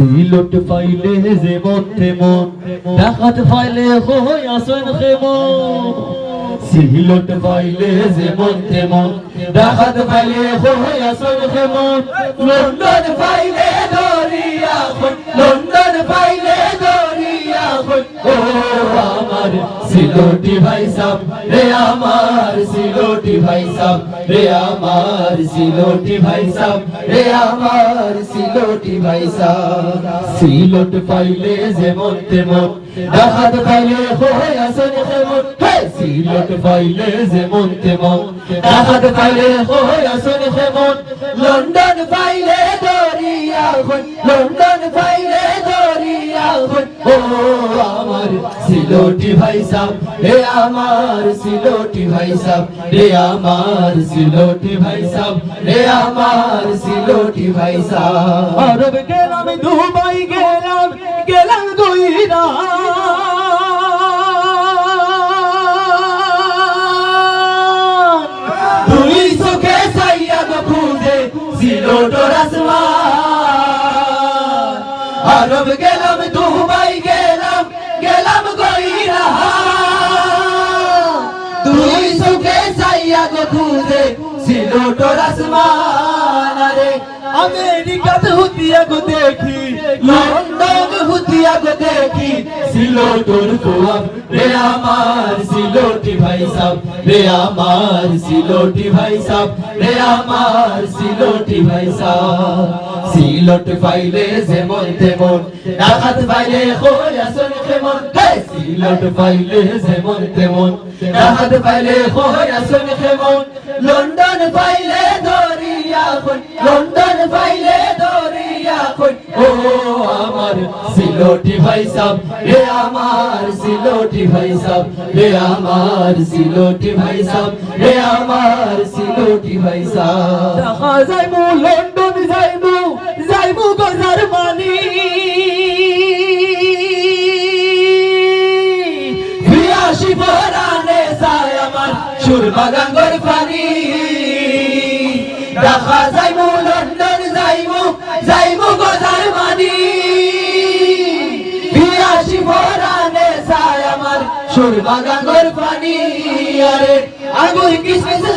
সিলট পাইলে যে মধ্যে মন, ডাকাত পাইলে হই আসন খেমন। সিলট পাইলে যে মধ্যে মন, ডাকাত পাইলে হই আসন খেমন। লন্ডন পাইলে দরিয়া লন্ডন পাইলে দরিয়া আমার সিলোটি ভাই সাব, রে আমার সিলোটি ভাই সাব, রে আমার সিলোটি ভাই সাব, রে আমার সিলোটি ভাই সাব। সিলোট পাইলে যেমন তেমন, ডাকাত পাইলে হয় আসন কেমন হে, সিলোট পাইলে যেমন তেমন, ডাকাত পাইলে হয় আসন কেমন লন্ডন পাইলে দরিয়া লন্ডন পাইলে দরিয়া ও আমার সিলোটি ভাই সাব রে আমার সিলোটি ভাই সাব রে আমার সিলোটি ভাই সাব রে আমার সিলোটি ভাই আরব গেলাম দুবাই গেলাম গেলাম গইরা দুই চোখে সাইয়া খুঁজে সিলোটর আসমান। আরব গেলাম দুবাই গেলাম গেলাম গইরা। দুই চোখে সাইয়া গো খুঁজে সিলোটর আসমান আরে আমেরিকাতে হুতিয়া গো দেখি, লন্ডন হুতিয়া গো দেখি। সিলোটর গোয়াব রে আমার সিলোটি ভাই সাব, রে আমার সিলোটি ভাই সাব, রে আমার সিলোটি ভাই সাব। সিলোট পাইলে যেমন তেমন, ডাকাত পাইলে আসন কেমন। সিলোট পাইলে যেমন তেমন, ডাকাত পাইলে আসন কেমন। লন্ডন পাইলে দরিয়া খন লন্ডন ও আমার সিলোটি ভাই রে আমার সিলোটি ভাই রে আমার সিলোটি ভাই রে আমার সিলোটি ভাই লন্ডন যাইমু যাইমু আমার সুরমা গাঙ্গর পানি লন্ডন যাইমু যাইমু গো জার্মানি। ফিয়াসি পরানে সায় আমার সুরমা গাঙ্গর পানি। আরে আগুন কিসমিস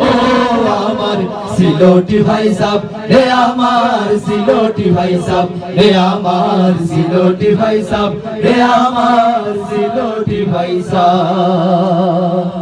ও আমার সিলোটি ভাই সাব রে আমার সিলোটি ভাই সাব রে আমার সিলোটি ভাই সাব রে আমার সিলোটি ভাই সাব